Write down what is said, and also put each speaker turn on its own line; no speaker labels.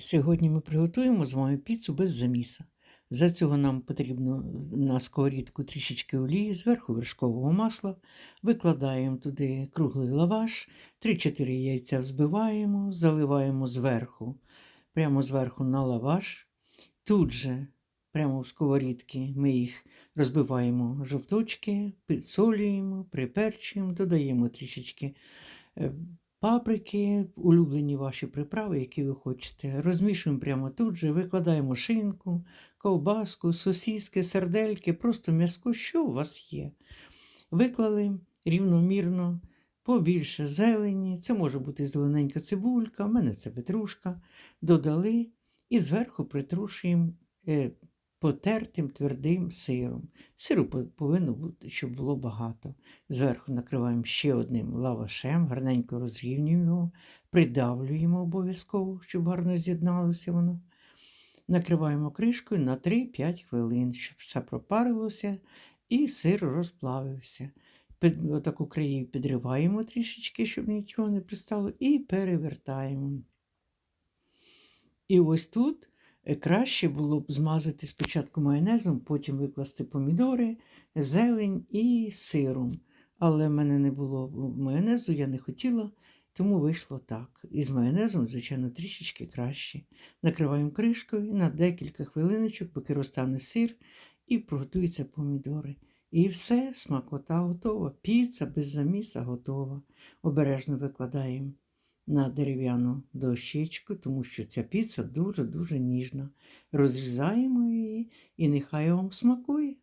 Сьогодні ми приготуємо з вами піцу без заміса. Для цього нам потрібно на сковорідку трішечки олії, зверху вершкового масла, викладаємо туди круглий лаваш, 3-4 яйця взбиваємо, заливаємо зверху, прямо зверху на лаваш. Тут же, прямо в сковорідки, ми їх розбиваємо жовточки, підсолюємо, приперчуємо, додаємо трішечки е, паприки, улюблені ваші приправи, які ви хочете. Розмішуємо прямо тут же, викладаємо шинку, ковбаску, сосіски, сердельки, просто м'язко, що у вас є. Виклали рівномірно, побільше зелені, це може бути зелененька цибулька, в мене це петрушка. Додали і зверху притрушуємо е, потертим твердим сиром. Сиру повинно бути, щоб було багато. Зверху накриваємо ще одним лавашем, гарненько розрівнюємо його, придавлюємо обов'язково, щоб гарно з'єдналося воно. Накриваємо кришкою на 3-5 хвилин, щоб все пропарилося і сир розплавився. Під, отаку краї підриваємо трішечки, щоб нічого не пристало, і перевертаємо. І ось тут краще було б змазати спочатку майонезом, потім викласти помідори, зелень і сиром. Але в мене не було майонезу, я не хотіла, тому вийшло так. І з майонезом, звичайно, трішечки краще. Накриваємо кришкою на декілька хвилиночок, поки розтане сир і приготуються помідори. І все, смакота готова. Піца без заміса готова. Обережно викладаємо на дерев'яну дощечку, тому що ця піца дуже-дуже ніжна. Розрізаємо її і нехай вам смакує.